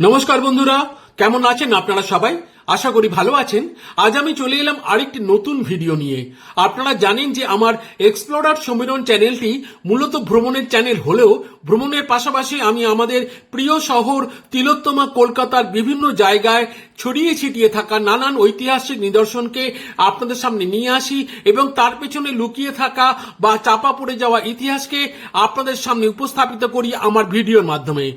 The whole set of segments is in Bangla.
নমস্কার বন্ধুরা, কেমন আছেন আপনারা সবাই? আশা করি ভালো আছেন। আজ আমি চলে এলাম আরেকটি নতুন ভিডিও নিয়ে। আপনারা জানেন যে আমার এক্সপ্লোরার সম্মেলন চ্যানেলটি মূলত ভ্রমণের চ্যানেল হলেও ভ্রমণের পাশাপাশি আমি আমাদের প্রিয় শহর তিলোত্তমা, কলকাতার বিভিন্ন জায়গায় ছড়িয়ে ছিটিয়ে থাকা নানান ঐতিহাসিক নিদর্শনকে আপনাদের সামনে নিয়ে আসি এবং তার পেছনে লুকিয়ে থাকা বা চাপা পড়ে যাওয়া ইতিহাসকে আপনাদের সামনে উপস্থাপিত করি আমার ভিডিওর মাধ্যমে।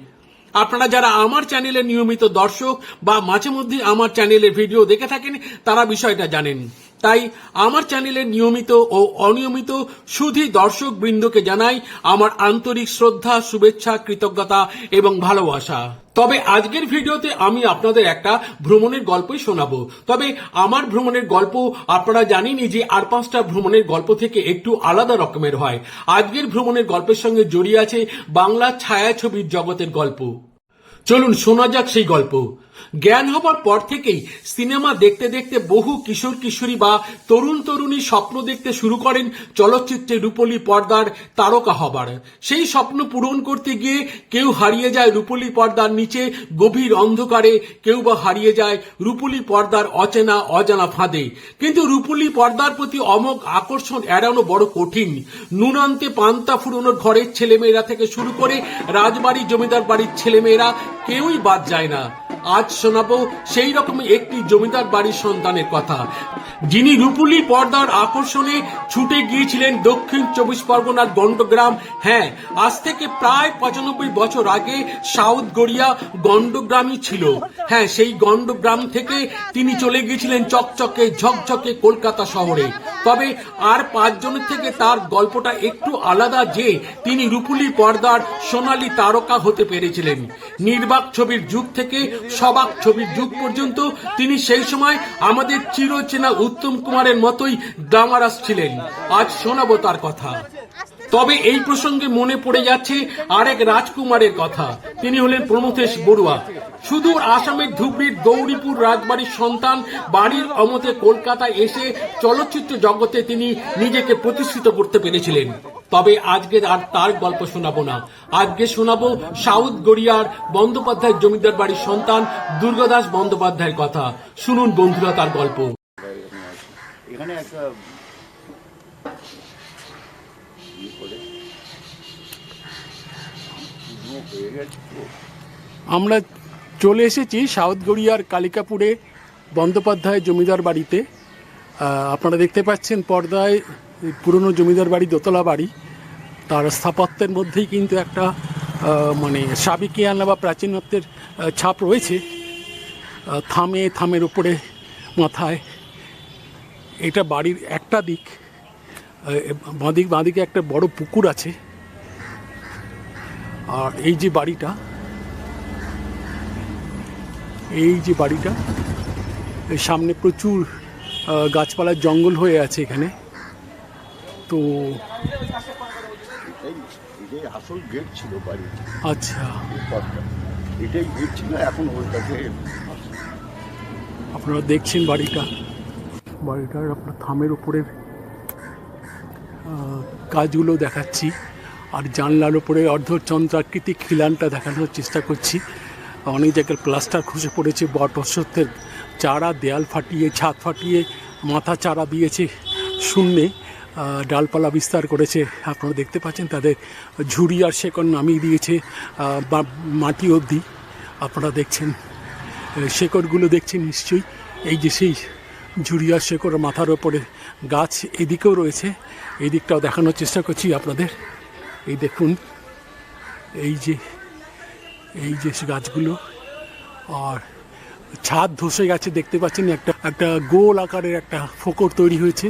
আপনারা যারা আমার চ্যানেলে নিয়মিত দর্শক বা মাঝে মধ্যে আমার চ্যানেলের ভিডিও দেখে থাকেন, তারা বিষয়টা জানেন। তাই আমার চ্যানেলের নিয়মিত ও অনিয়মিত সুধী দর্শক বৃন্দকে জানাই আমার আন্তরিক শ্রদ্ধা, শুভেচ্ছা, কৃতজ্ঞতা এবং ভালোবাসা। তবে আজকের ভিডিওতে আমি আপনাদের একটা ভ্রমণের গল্পই শোনাবো। তবে আমার ভ্রমণের গল্প আপনারা জানেনই যে আর পাঁচটা ভ্রমণের গল্প থেকে একটু আলাদা রকমের হয়। আজকের ভ্রমণের গল্পের সঙ্গে জড়িয়ে আছে বাংলা ছায়াছবির জগতের গল্প। চলুন শোনা যাক সেই গল্প। জ্ঞান হবার পর থেকেই সিনেমা দেখতে দেখতে বহু কিশোর কিশোরী বা তরুণ তরুণী স্বপ্ন দেখতে শুরু করেন চলচ্চিত্রে রূপলী পর্দার তারকা হবার। সেই স্বপ্ন পূরণ করতে গিয়ে কেউ হারিয়ে যায় রূপলী পর্দার নিচে, গভীর অন্ধকারে কেউ বা হারিয়ে যায় রূপলী পর্দার অচেনা, অজানা ফাঁদে। কিন্তু রূপলী পর্দার প্রতি অমোঘ আকর্ষণ এড়ানো বড় কঠিন। নুনান্তে পান্তা ফুরোনোর ঘরের ছেলেমেয়েরা থেকে শুরু করে রাজবাড়ি জমিদার বাড়ির ছেলেমেয়েরা কেউই বাদ যায় না। আজ শোনাবো সেই রকমই একটি জমিদার বাড়ির সন্তানের কথা। যিনি রূপুলি পর্দার আকর্ষণে ছুটে গিয়েছিলেন দক্ষিণ চব্বিশ পরগনার গন্ডগ্রাম হ্যাঁ আজ থেকে প্রায় পঁচানব্বই বছর আগে সাউথ গড়িয়া গন্ডগ্রামই ছিল। হ্যাঁ সেই গন্ডগ্রাম থেকে তিনি চলে গিয়েছিলেন চকচকে, ঝকঝকে কলকাতা শহরে। তবে আর পাঁচজনের থেকে তার গল্পটা একটু আলাদা যে তিনি রূপুলি পর্দার সোনালী তারকা হতে পেরেছিলেন। নির্বাক ছবির যুগ থেকে সবাক ছবির যুগ পর্যন্ত তিনি সেই সময় আমাদের চিরচেনা উত্তম কুমারের মতোই গ্লামারাস ছিলেন। আজ শোনাবো তার কথা। তবে এই প্রসঙ্গে মনে পড়ে যাচ্ছে আরেক রাজকুমারের কথা। তিনি হলেন প্রমথেশ বড়ুয়া। সুদূর আসামের ধুবড়ির গৌরীপুর রাজবাড়ির সন্তান বাড়ির অমতে কলকাতায় এসে চলচ্চিত্র জগতে তিনি নিজেকে প্রতিষ্ঠিত করতে পেরেছিলেন। তবে আজকে আর তার গল্প শোনাবো না। আজকে শোনাবো সাউথ গড়িয়ার বন্দ্যোপাধ্যায় জমিদার বাড়ির সন্তান দুর্গাদাস বন্দ্যোপাধ্যায়ের কথা। শুনুন বন্ধুরা তার গল্প। এখানে একটা। আমরা চলে এসেছি সাউথ গড়িয়ার কালিকাপুরে বন্দ্যোপাধ্যায় জমিদার বাড়িতে। আহ, আপনারা দেখতে পাচ্ছেন পর্দায় এই পুরনো জমিদার বাড়ি, দোতলা বাড়ি, তার স্থাপত্যের মধ্যেই কিন্তু একটা মানে সাবিকিয়ানা বা প্রাচীনত্বের ছাপ রয়েছে। থামে, থামের উপরে মাথায়। এটা বাড়ির একটা দিক বাঁদিক, বাঁদিকে একটা বড় পুকুর আছে। আর এই যে বাড়িটা, এই যে বাড়িটা সামনে প্রচুর গাছপালার জঙ্গল হয়ে আছে এখানে। তো এটাই আসল গেট ছিল বাড়ির আচ্ছা। এটাই গেট ছিল এখন ওইটাকে আপনারা দেখছেন বাড়িটা। বাড়িটার আপনার থামের উপরে কাজগুলো দেখাচ্ছি। আর জানলার উপরে অর্ধচন্দ্রাকৃতি খিলানটা দেখানোর চেষ্টা করছি। অনেক জায়গায় প্লাস্টার খসে পড়েছে বট অশ্বত্থের চারা দেয়াল ফাটিয়ে ছাদ ফাটিয়ে মাথা চারা দিয়েছে শূন্যে। ডালপালা বিস্তার করেছে। আপনারা দেখতে পাচ্ছেন তাদের ঝুড়ি আর শেকড় নামিয়ে দিয়েছে বা- মাটি অবধি। আপনারা দেখছেন শেকড়গুলো দেখছেন নিশ্চয়ই। এই যে সেই ঝুড়িয়ার শেকড় মাথার ওপরে গাছ এদিকেও রয়েছে। এই দিকটাও দেখানোর চেষ্টা করছি আপনাদের। এই দেখুন, এই যে এই যে গাছগুলো। আর ছাদ ধসে গেছে, দেখতে পাচ্ছেন একটা একটা গোল আকারের একটা ফোকর তৈরি হয়েছে।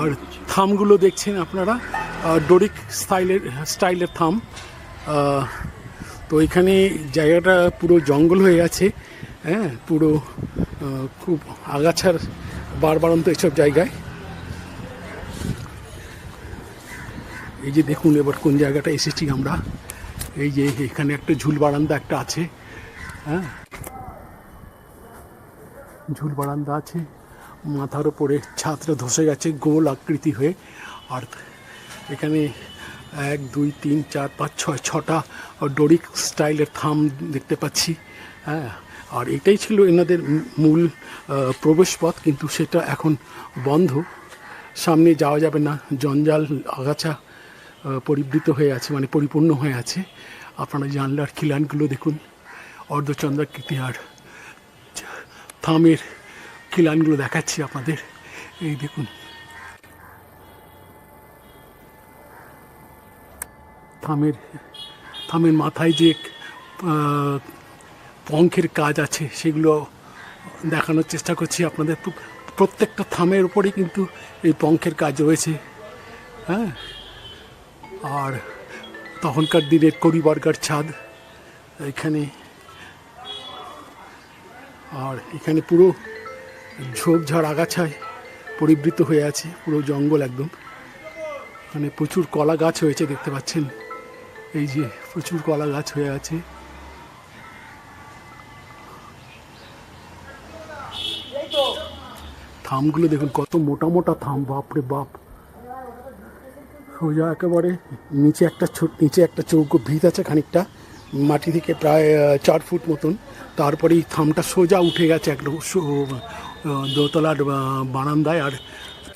আর থামগুলো দেখছেন আপনারা ডোরিক স্টাইলের স্টাইলের থাম। তো এখানে জায়গাটা পুরো জঙ্গল হয়ে আছে হ্যাঁ পুরো খুব আগাছার বারবারন্ত এসব জায়গায়। এই যে দেখুন এবার কোন জায়গাটা এসেছি আমরা। এই যে এখানে একটা ঝুল বারান্দা একটা আছে হ্যাঁ। ঝুল বারান্দা আছে, মাথার ওপরে ছাদটা ধসে গেছে, গোল আকৃতি হয়ে। আর এখানে এক, দুই, তিন, চার, পাঁচ, ছয়, ছটা ডোরিক স্টাইলের থাম দেখতে পাচ্ছি। হ্যাঁ আর এটাই ছিল এনাদের মূল প্রবেশপথ, কিন্তু সেটা এখন বন্ধ। সামনে যাওয়া যাবে না, জঞ্জাল আগাছা পরিবৃত হয়ে আছে মানে পরিপূর্ণ হয়ে আছে। আপনারা জানলার খিলানগুলো দেখুন। অর্ধচন্দ্রাকৃতি আর থামের খিলানগুলো দেখাচ্ছি আপনাদের? এই দেখুন। থামের থামের মাথায় যে পঙ্খের কাজ আছে, সেগুলো দেখানোর চেষ্টা করছি আপনাদের। প্রত্যেকটা থামের উপরেই কিন্তু এই পঙ্খের কাজ রয়েছে। হ্যাঁ? আর তখনকার দিনের করিবর্গার ছাদ, এখানে আর এখানে পুরো ঝোপঝাড় আগাছায় পরিবৃত হয়ে আছে, পুরো জঙ্গল একদম। মানে প্রচুর কলা গাছ হয়েছে, দেখতে পাচ্ছেন? এই যে প্রচুর কলা গাছ হয়ে আছে। থামগুলো দেখুন, কত মোটা মোটা থাম, বাপরে বাপ। সোজা একেবারে নিচে একটা নিচে একটা চৌকো ভিত আছে খানিকটা। মাটি থেকে প্রায় চার ফুট মতন। তারপরে এই থামটা সোজা উঠে গেছে একদম দোতলার বারান্দায়। আর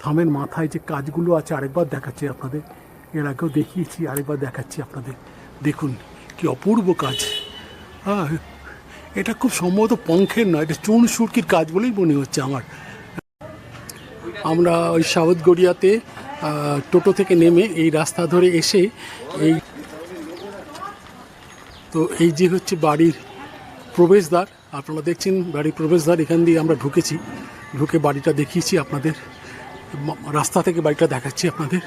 থামের মাথায় যে কাজগুলো আছে আরেকবার দেখাচ্ছি আপনাদের। এর আগেও দেখিয়েছি আরেকবার দেখাচ্ছি আপনাদের। দেখুন কি অপূর্ব কাজ। হ্যাঁ এটা খুব সম্ভবত পঙ্খের নয় এটা চুন সুরকির কাজ বলেই মনে হচ্ছে আমার। আমরা ওই সাউথগড়িয়াতে আহ, টোটো থেকে নেমে এই রাস্তা ধরে এসে এই তো এই যে হচ্ছে বাড়ির প্রবেশদ্বার, আপনারা দেখছেন বাড়ির প্রবেশদ্বার, এখান দিয়ে আমরা ঢুকেছি। ঢুকে বাড়িটা দেখিয়েছি আপনাদের। রাস্তা থেকে বাড়িটা দেখাচ্ছি আপনাদের।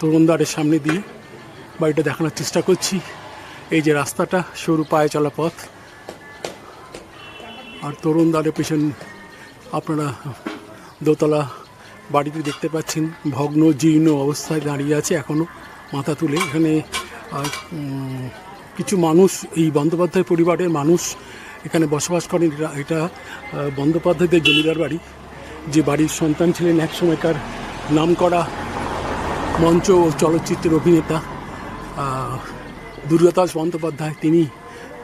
তরুণদ্বারের সামনে দিয়ে বাড়িটা দেখানোর চেষ্টা করছি। এই যে রাস্তাটা, সরু পায়ে চলা পথ। আর তরুণদ্বারের পেছন আপনারা দোতলা বাড়িটি দেখতে পাচ্ছেন। ভগ্ন, জীর্ণ অবস্থায় দাঁড়িয়ে আছে এখনও মাথা তুলে। এখানে উম, কিছু মানুষ এই বন্দ্যোপাধ্যায় পরিবারের মানুষ এখানে বসবাস করেন। এটা- বন্দ্যোপাধ্যায়দের জমিদার বাড়ি। যে বাড়ির সন্তান ছিলেন এক সময়কার নামকরা মঞ্চ ও চলচ্চিত্রের অভিনেতা দুর্গাদাস বন্দ্যোপাধ্যায়। তিনি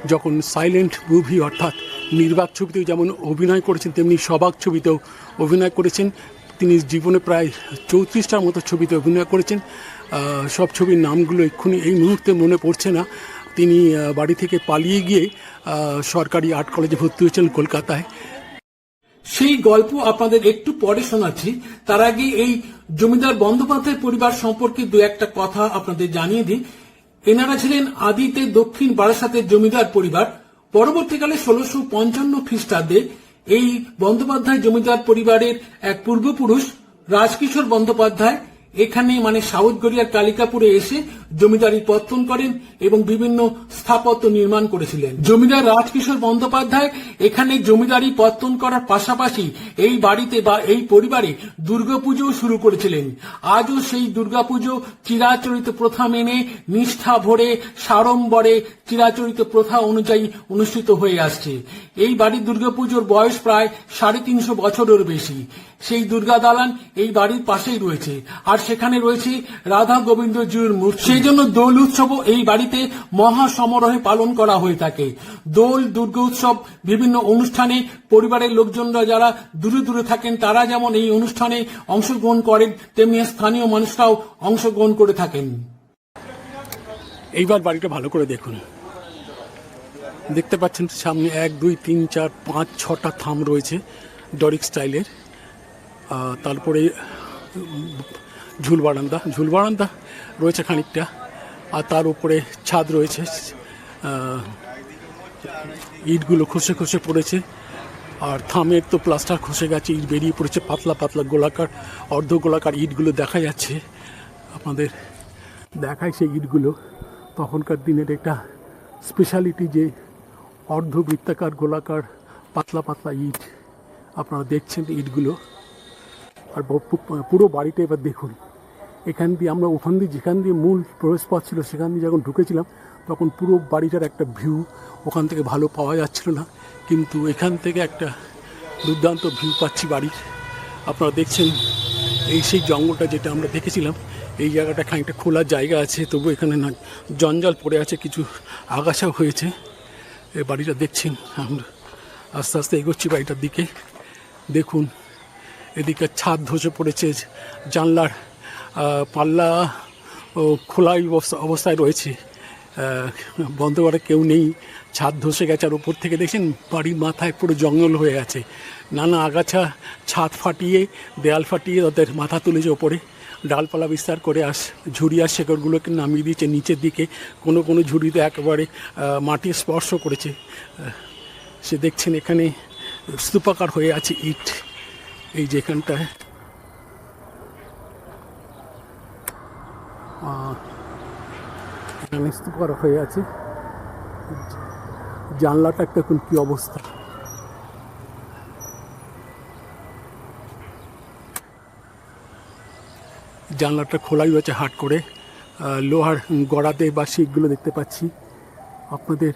যখন সাইলেন্ট মুভি অর্থাৎ নির্বাক ছবিতেও যেমন অভিনয় করেছেন তেমনি সবাক ছবিতেও অভিনয় করেছেন। তিনি জীবনে প্রায় চৌত্রিশটার মতো ছবিতে অভিনয় করেছেন। সব ছবির নামগুলো এক্ষুনি এই মুহূর্তে মনে পড়ছে না। তিনি বাড়ি থেকে পালিয়ে গিয়ে সরকারি আর্ট কলেজে ভর্তি হয়েছেন কলকাতায়। সেই গল্প আপনাদের একটু পরে শোনাচ্ছি। তার আগে এই জমিদার বন্দ্যোপাধ্যায় পরিবার সম্পর্কে দু একটা কথা আপনাদের জানিয়ে দিই। এনারা ছিলেন আদিতে দক্ষিণ বারাসাতের জমিদার পরিবার। পরবর্তীকালে ষোলশো পঞ্চান্ন খ্রিস্টাব্দে এই বন্দ্যোপাধ্যায় জমিদার পরিবারের এক পূর্বপুরুষ রাজকিশোর বন্দ্যোপাধ্যায় এখানে মানে সাউথ গড়িয়ার কালিকাপুরে এসে জমিদারি পত্তন করেন এবং বিভিন্ন স্থাপত্য নির্মাণ করেছিলেন। জমিদার রাজকিশোর বন্দ্যোপাধ্যায় এখানে জমিদারি পত্তন করার পাশাপাশি এই বাড়িতে বা এই পরিবারে দুর্গাপুজো শুরু করেছিলেন। আজও সেই দুর্গাপুজো চিরাচরিত প্রথা মেনে, নিষ্ঠা ভরে, সাড়ম্বরে চিরাচরিত প্রথা অনুযায়ী অনুষ্ঠিত হয়ে আসছে। এই বাড়ির দুর্গাপুজোর বয়স প্রায় সাড়ে তিনশো বছরের বেশি। সেই দুর্গা দালান এই বাড়ির পাশেই রয়েছে। আর সেখানে রয়েছে রাধা গোবিন্দ জিউর মূর্তি। সেই জন্য দোল উৎসবও এই বাড়িতে মহা সমারোহে পালন করা হয়ে থাকে। দোল, দুর্গা উৎসব, বিভিন্ন অনুষ্ঠানে পরিবারের লোকজনরা যারা দূরে দূরে থাকেন, তারা যেমন এই অনুষ্ঠানে অংশগ্রহণ করেন, তেমনি স্থানীয় মানুষরাও অংশগ্রহণ করে থাকেন। এইবার বাড়িটা ভালো করে দেখুন। দেখতে পাচ্ছেন সামনে এক, দুই, তিন, চার, পাঁচ, ছটা থাম রয়েছে, ডরিক স্টাইলের। তারপরে ঝুল বারান্দা ঝুল বারান্দা রয়েছে খানিকটা, আর তার উপরে ছাদ রয়েছে। ইটগুলো খসে খসে পড়েছে, আর থামের তো প্লাস্টার খসে গেছে, ইট বেরিয়ে পড়েছে, পাতলা পাতলা গোলাকার, অর্ধ গোলাকার ইটগুলো দেখা যাচ্ছে। আপনাদের দেখায় সেই ইটগুলো। তখনকার দিনের একটা স্পেশালিটি যে অর্ধবৃত্তাকার, গোলাকার, পাতলা পাতলা ইট, আপনারা দেখছেন ইটগুলো। আর পুরো বাড়িটা এবার দেখুন। এখান দিয়ে আমরা ওখান দিয়ে যেখান দিয়ে মূল প্রবেশপথ ছিল, সেখান দিয়ে যখন ঢুকেছিলাম, তখন পুরো বাড়িটার একটা ভিউ ওখান থেকে ভালো পাওয়া যাচ্ছিল না। কিন্তু এখান থেকে একটা দুর্দান্ত ভিউ পাচ্ছি বাড়ির। আপনারা দেখছেন এই সেই জঙ্গলটা যেটা আমরা দেখেছিলাম, এই জায়গাটা খানিকটা খোলা জায়গা আছে, তবু এখানে না জঞ্জাল পড়ে আছে, কিছু আগাছাও হয়েছে। এই বাড়িটা দেখছেন আমরা। আস্তে আস্তে এগোচ্ছি বাড়িটার দিকে। দেখুন এদিকে ছাদ ধসে পড়েছে, জানলার পাল্লা ও খোলা অবস্থা- অবস্থায় রয়েছে। বন্ধ করে কেউ নেই। ছাদ ধসে গেছে আর উপর থেকে দেখছেন বাড়ির মাথায় পুরো জঙ্গল হয়ে আছে। নানা আগাছা, ছাদ ফাটিয়ে, দেয়াল ফাটিয়ে তাদের মাথা তুলেছে ওপরে। ডালপালা বিস্তার করে আস ঝুড়ি আর শেকড়গুলোকে নামিয়ে দিয়েছে নিচের দিকে। কোনো কোনো ঝুড়িতে একেবারে মাটি স্পর্শ করেছে। সে দেখছেন এখানে স্তূপাকার হয়ে আছে ইট। এই যেখানটায় এখানে স্তূপাকার হয়ে আছে। জানলাটা একটা এখন কি অবস্থা? জানলাটা খোলাই হয়েছে হাট করে। লোহার গড়াতে বা শিকগুলো দেখতে পাচ্ছি। আপনাদের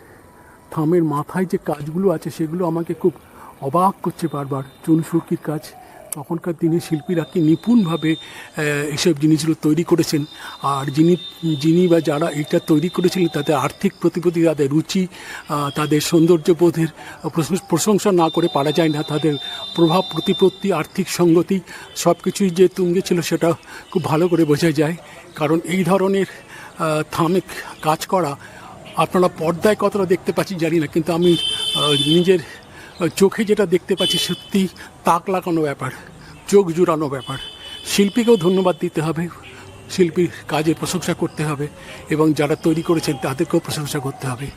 থামের মাথায় যে কাজগুলো আছে সেগুলো আমাকে খুব অবাক করছে বারবার। চুন সুরকির কাজ। তখনকার দিনে শিল্পীরা কি নিপুণভাবে এসব জিনিসগুলো তৈরি করেছেন? আর যিনি যিনি বা যারা এটা তৈরি করেছিলেন, তাদের আর্থিক প্রতিপত্তি, তাদের রুচি তাদের সৌন্দর্যবোধের প্রশংস- না করে পারা যায় না। তাদের প্রভাব, প্রতিপত্তি, আর্থিক সঙ্গতি সব কিছুই যে তুঙ্গে ছিল, সেটা খুব ভালো করে বোঝা যায়। কারণ এই ধরনের থামে কাজ করা, আপনারা পর্দায় কতটা দেখতে পাচ্ছি জানি না, কিন্তু আমি নিজের চোখে যেটা দেখতে পাচ্ছি, সত্যি তাক লাগানো ব্যাপার, চোখ জুড়ানো ব্যাপার। শিল্পীকেও ধন্যবাদ দিতে হবে, শিল্পীর কাজের প্রশংসা করতে হবে এবং যারা তৈরি করেছেন তাদেরকেও প্রশংসা করতে হবে।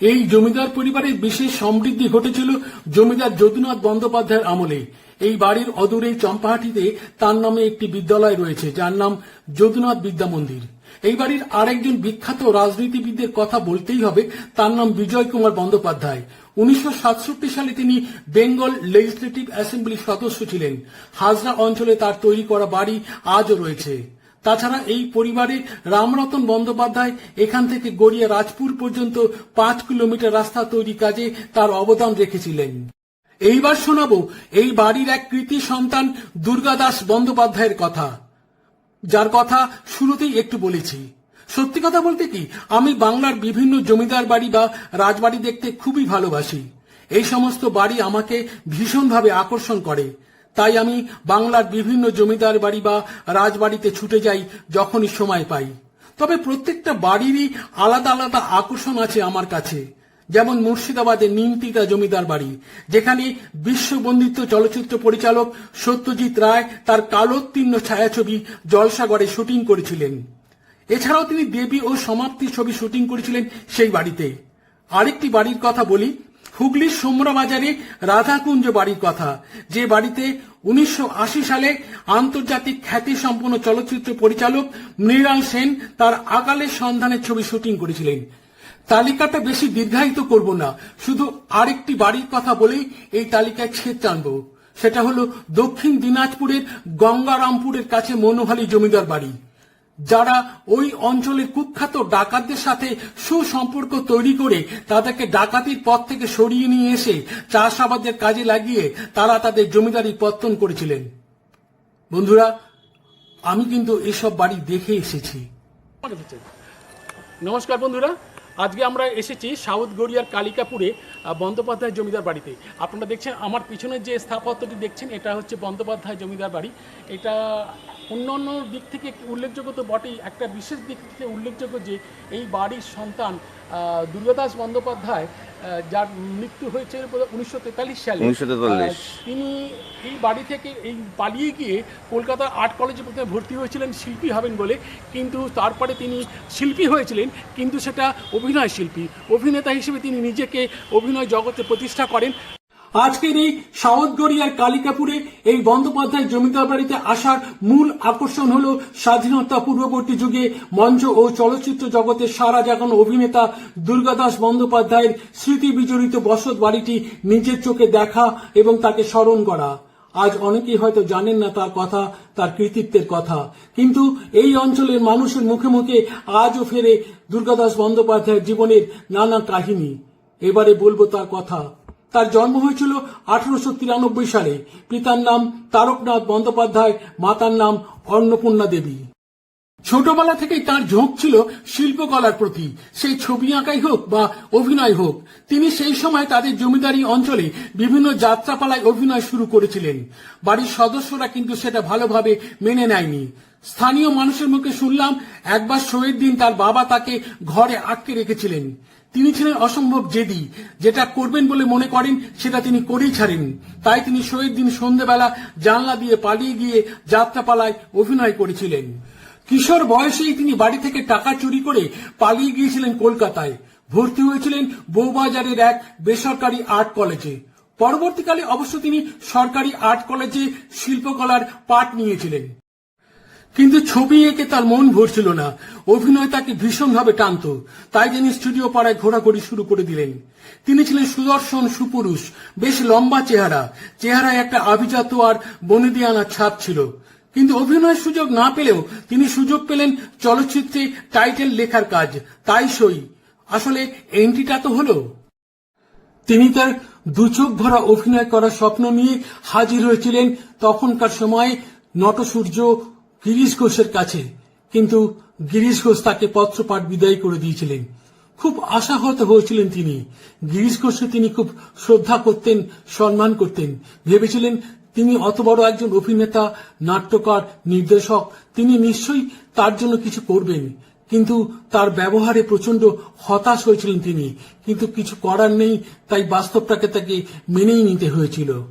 এই জমিদার পরিবারের বিশেষ সমৃদ্ধি ঘটেছিল জমিদার যদুনাথ বন্দ্যোপাধ্যায়ের আমলে। এই বাড়ির অদূরে চম্পাহাটিতে তার নামে একটি বিদ্যালয় রয়েছে, যার নাম যদুনাথ বিদ্যা মন্দির। এই বাড়ির আরেকজন বিখ্যাত রাজনীতিবিদদের কথা বলতেই হবে। তার নাম বিজয় কুমার বন্দ্যোপাধ্যায়। উনিশশো সাতষট্টি সালে তিনি বেঙ্গল লেজিসলেটিভ অ্যাসেম্বলির সদস্য ছিলেন। হাজরা অঞ্চলে তার তৈরি করা বাড়ি আজও রয়েছে। তাছাড়া এই পরিবারে রামরতন বন্দ্যোপাধ্যায় এখান থেকে গড়িয়া রাজপুর পর্যন্ত পাঁচ কিলোমিটার রাস্তা তৈরি কাজে তার অবদান রেখেছিলেন। এইবার শোনাবো এই বাড়ির এক কৃতি সন্তান দুর্গাদাস বন্দ্যোপাধ্যায়ের কথা। যার কথা শুরুতেই একটু বলেছি। সত্যি কথা বলতে কি, আমি বাংলার বিভিন্ন জমিদার বাড়ি বা রাজবাড়ি দেখতে খুবই ভালোবাসি। এই সমস্ত বাড়ি আমাকে ভীষণভাবে আকর্ষণ করে। তাই আমি বাংলার বিভিন্ন জমিদার বাড়ি বা রাজবাড়িতে ছুটে যাই যখনই সময় পাই। তবে প্রত্যেকটা বাড়িরই আলাদা আলাদা আকর্ষণ আছে আমার কাছে। যেমন মুর্শিদাবাদের নিমতিতা জমিদার বাড়ি, যেখানে বিশ্ববন্দিত চলচ্চিত্র পরিচালক সত্যজিৎ রায় তার কালোত্তীর্ণ ছায়াছবি জলসাগরে শুটিং করেছিলেন। এছাড়াও তিনি দেবী ও সমাপ্তি ছবি শুটিং করেছিলেন সেই বাড়িতে। আরেকটি বাড়ির কথা বলি, হুগলির সোমরা বাজারে রাধাকুঞ্জ বাড়ির কথা, যে বাড়িতে উনিশশো আশি সালে আন্তর্জাতিক খ্যাতি সম্পন্ন চলচ্চিত্র পরিচালক মৃণাল সেন তার আকালের সন্ধানের ছবি শুটিং করেছিলেন। তালিকাটা বেশি দীর্ঘায়িত করব না, শুধু আরেকটি বাড়ির কথা বলেই এই তালিকায় ছেদ টানব। সেটা হলো দক্ষিণ দিনাজপুরের গঙ্গারামপুরের কাছে মনোহালী জমিদার বাড়ি। যারা ওই অঞ্চলের কুখ্যাত ডাকাতদের সাথে সুসম্পর্ক তৈরি করে তাদেরকে ডাকাতির পথ থেকে সরিয়ে নিয়ে এসে চাষাবাদের কাজে লাগিয়ে তারা তাদের জমিদারি পত্তন করেছিলেন। বন্ধুরা, আমি কিন্তু এসব বাড়ি দেখে এসেছি। নমস্কার বন্ধুরা। আজকে আমরা এসেছি সাউথ গড়িয়ার কালিকাপুরে বন্দ্যোপাধ্যায় জমিদার বাড়িতে। আপনারা দেখছেন আমার পিছনের যে স্থাপত্যটি দেখছেন, এটা হচ্ছে বন্দ্যোপাধ্যায় জমিদার বাড়ি। এটা অন্য অন্য দিক থেকে উল্লেখযোগ্য তো বটেই, একটা বিশেষ দিক থেকে উল্লেখযোগ্য যে এই বাড়ির সন্তান দুর্গাদাস বন্দ্যোপাধ্যায় যার মৃত্যু হয়েছে উনিশশো তেতাল্লিশ সালে। 1943 আহ, তিনি এই বাড়ি থেকে এই পালিয়ে গিয়ে কলকাতার আর্ট কলেজে প্রথমে ভর্তি হয়েছিলেন শিল্পী হবেন বলে কিন্তু তারপরে তিনি শিল্পী হয়েছিলেন কিন্তু সেটা অভিনয় শিল্পী। অভিনেতা হিসেবে তিনি নিজেকে অভিনয় জগতে প্রতিষ্ঠা করেন। আজকের এই সাউথগড়িয়ার কালিকাপুরে এই বন্দ্যোপাধ্যায় জমিদার বাড়িতে আসার মূল আকর্ষণ হল স্বাধীনতা পূর্ববর্তী যুগে মঞ্চ ও চলচ্চিত্র জগতের সারা জাগানো অভিনেতা দুর্গাদাস বন্দ্যোপাধ্যায়ের স্মৃতি বিজড়িত বসত বাড়িটি নিজের চোখে দেখা এবং তাকে স্মরণ করা। আজ অনেকেই হয়তো জানেন না তার কথা, তার কৃতিত্বের কথা। কিন্তু এই অঞ্চলের মানুষের মুখে মুখে আজও ফেরে দুর্গাদাস বন্দ্যোপাধ্যায়ের জীবনের নানা কাহিনী। এবারে বলব তার কথা। তার জন্ম হয়েছিল আঠারোশো তিরানব্বই সালে। পিতার নাম তারকনাথ বন্দ্যোপাধ্যায়, মাতার নাম অন্নপূর্ণা দেবী। ছোটবেলা থেকেই তার ঝোঁক ছিল শিল্পকলার প্রতি। সেই ছবি আঁকাই হোক বা অভিনয় হোক, তিনি সেই সময় তাদের জমিদারি অঞ্চলে বিভিন্ন যাত্রাপালায় অভিনয় শুরু করেছিলেন। বাড়ির সদস্যরা কিন্তু সেটা ভালোভাবে মেনে নেয়নি। স্থানীয় মানুষের মুখে শুনলাম, একবার শোয়ের দিন তার বাবা তাকে ঘরে আটকে রেখেছিলেন। তিনি ছিলেন অসম্ভব জেদি। যেটা করবেন বলে মনে করেন, সেটা তিনি করেই ছাড়েন তাই তিনি শহীদ দিন সন্ধেবেলা জানলা দিয়ে পালিয়ে গিয়ে যাত্রাপালায় অভিনয় করেছিলেন। কিশোর বয়সেই তিনি বাড়ি থেকে টাকা চুরি করে পালিয়ে গিয়েছিলেন কলকাতায়। ভর্তি হয়েছিলেন বৌবাজারের এক বেসরকারি আর্ট কলেজে। পরবর্তীকালে অবশ্য তিনি সরকারি আর্ট কলেজে শিল্পকলার পাঠ নিয়েছিলেন। কিন্তু ছবি এঁকে তার মন ভরছিল না। অভিনয় তাকে ভীষণভাবে টানত। তাই তিনি স্টুডিও পাড়ায় ঘোরাঘুরি শুরু করে দিলেন। তিনি ছিলেন সুদর্শন সুপুরুষ, বেশ লম্বা চেহারা। চেহারায় একটা আভিজাত আর বনেদিয়ানা ছাপ ছিল। কিন্তু অভিনয়ের সুযোগ না পেলেও তিনি সুযোগ পেলেন চলচ্চিত্রে টাইটেল লেখার কাজ। তাই সই। আসলে এন্ট্রিটা তো হলো। তিনি তার দুচোখ ভরা অভিনয় করার স্বপ্ন নিয়ে হাজির হয়েছিলেন তখনকার সময়ে নটসূর্য গিরিশ ঘোষের কাছে। কিন্তু গিরিশ ঘোষ তাকে পত্রপাঠ বিদায় করে দিয়েছিলেন। খুব আশাহত হয়েছিলেন তিনি। গিরিশ ঘোষকে তিনি খুব শ্রদ্ধা করতেন, সম্মান করতেন। ভেবেছিলেন তিনি অত বড় একজন অভিনেতা, নাট্যকার, নির্দেশক, তিনি নিশ্চয়ই তার জন্য কিছু করবেন। কিন্তু তার ব্যবহারে প্রচণ্ড হতাশ হয়েছিলেন তিনি। কিন্তু কিছু করার নেই, তাই বাস্তবটাকে তাকে মেনেই নিতে হয়েছিল।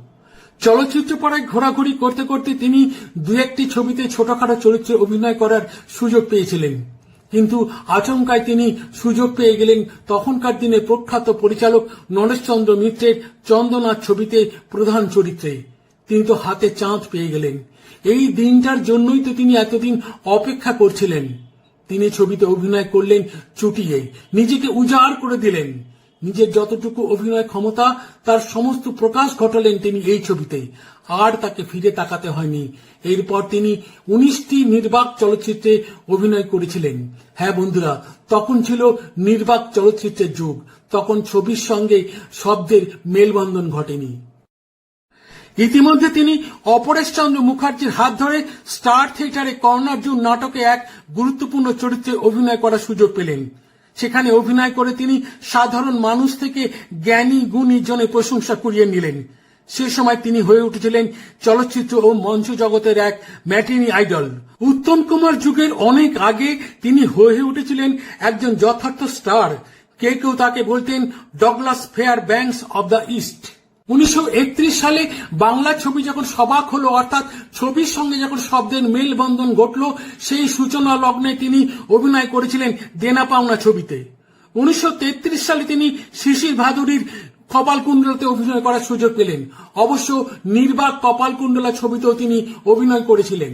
চলচ্চিত্র পাড়ায় ঘোরাঘুরি করতে করতে তিনি দু একটি ছবিতে ছোটখাটো চরিত্রে অভিনয় করার সুযোগ পেয়েছিলেন। কিন্তু আচমকায় তিনি সুযোগ পেয়ে গেলেন তখনকার দিনে প্রখ্যাত পরিচালক নরেশচন্দ্র মিত্রের চন্দ্রনাথ ছবিতে প্রধান চরিত্রে। তিনি তো হাতে চাঁদ পেয়ে গেলেন। এই দিনটার জন্যই তো তিনি এতদিন অপেক্ষা করছিলেন। তিনি ছবিতে অভিনয় করলেন চুটিয়ে, নিজেকে উজাড় করে দিলেন। নিজের যতটুকু অভিনয় ক্ষমতা, তার সমস্ত প্রকাশ ঘটালেন তিনি এই ছবিতে। আর তাকে ফিরে তাকাতে হয়নি। এরপর তিনি উনিশটি নির্বাক চলচ্চিত্রে অভিনয় করেছিলেন। হ্যাঁ বন্ধুরা, তখন ছিল নির্বাক চলচ্চিত্রের যুগ। তখন ছবির সঙ্গে শব্দের মেলবন্ধন ঘটেনি। ইতিমধ্যে তিনি অপরেশ চন্দ্র মুখার্জির হাত ধরে স্টার থিয়েটারে কর্ণার্জুন নাটকে এক গুরুত্বপূর্ণ চরিত্রে অভিনয় করার সুযোগ পেলেন। সেখানে অভিনয় করে তিনি সাধারণ মানুষ থেকে জ্ঞানী, গুণী জনে প্রশংসা করিয়ে নিলেন। সে সময় তিনি হয়ে উঠেছিলেন চলচ্চিত্র ও মঞ্চ জগতের এক ম্যাটিনি আইডল। উত্তম কুমার যুগের অনেক আগে তিনি হয়ে উঠেছিলেন একজন যথার্থ স্টার। কে কেউ তাকে বলতেন Douglas Fairbanks of the East. উনিশশো একত্রিশ সালে বাংলা ছবি যখন সবাক হলো, অর্থাৎ ছবির সঙ্গে যখন শব্দের মেলবন্ধন ঘটল, সেই সূচনা লগ্নে তিনি অভিনয় করেছিলেন দেনা পাওনা ছবিতে। উনিশশো তেত্রিশ সালে তিনি শিশির ভাদুরীর কপালকুণ্ডলাতে অভিনয় করার সুযোগ পেলেন। অবশ্য নির্বাক কপালকুণ্ডলা ছবিতেও তিনি অভিনয় করেছিলেন।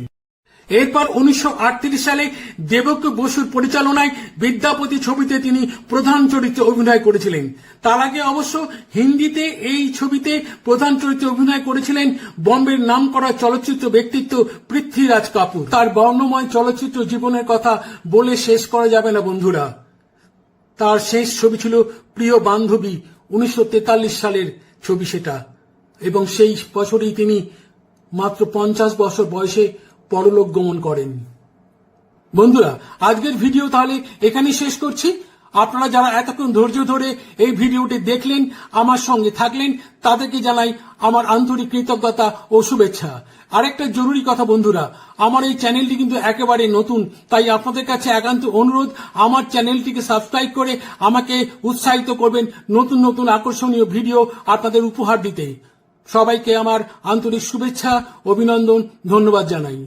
এরপর উনিশশো আটত্রিশ সালে দেবজ্ঞ বসুর পরিচালনায় বিদ্যাপতি ছবিতে তিনি প্রধান চরিত্রে অভিনয় করেছিলেন। তার আগে অবশ্য হিন্দিতে এই ছবিতে প্রধান চরিত্রে অভিনয় করেছিলেন বম্বের নামকরা চলচ্চিত্র ব্যক্তিত্ব পৃথ্বীরাজ কাপুর। তার বর্ণময় চলচ্চিত্র জীবনের কথা বলে শেষ করা যাবে না, বন্ধুরা। তার শেষ ছবি ছিল প্রিয় বান্ধবী উনিশশো তেতাল্লিশ সালের ছবি সেটা। এবং সেই বছরেই তিনি মাত্র পঞ্চাশ বছর বয়সে পরলোক গমন করেন। বন্ধুরা, আজকের ভিডিও তাহলে এখানেই শেষ করছি। আপনারা যারা এতক্ষণ ধৈর্য ধরে এই ভিডিওটি দেখলেন, আমার সঙ্গে থাকলেন, তাদেরকে জানাই আমার আন্তরিক কৃতজ্ঞতা ও শুভেচ্ছা। আরেকটা জরুরি কথা বন্ধুরা, আমার এই চ্যানেলটি কিন্তু একেবারে নতুন, তাই আপনাদের কাছে একান্ত অনুরোধ, আমার চ্যানেলটিকে সাবস্ক্রাইব করে আমাকে উৎসাহিত করবেন নতুন নতুন আকর্ষণীয় ভিডিও আপনাদের উপহার দিতে। সবাইকে আমার আন্তরিক শুভেচ্ছা, অভিনন্দন, ধন্যবাদ জানাই।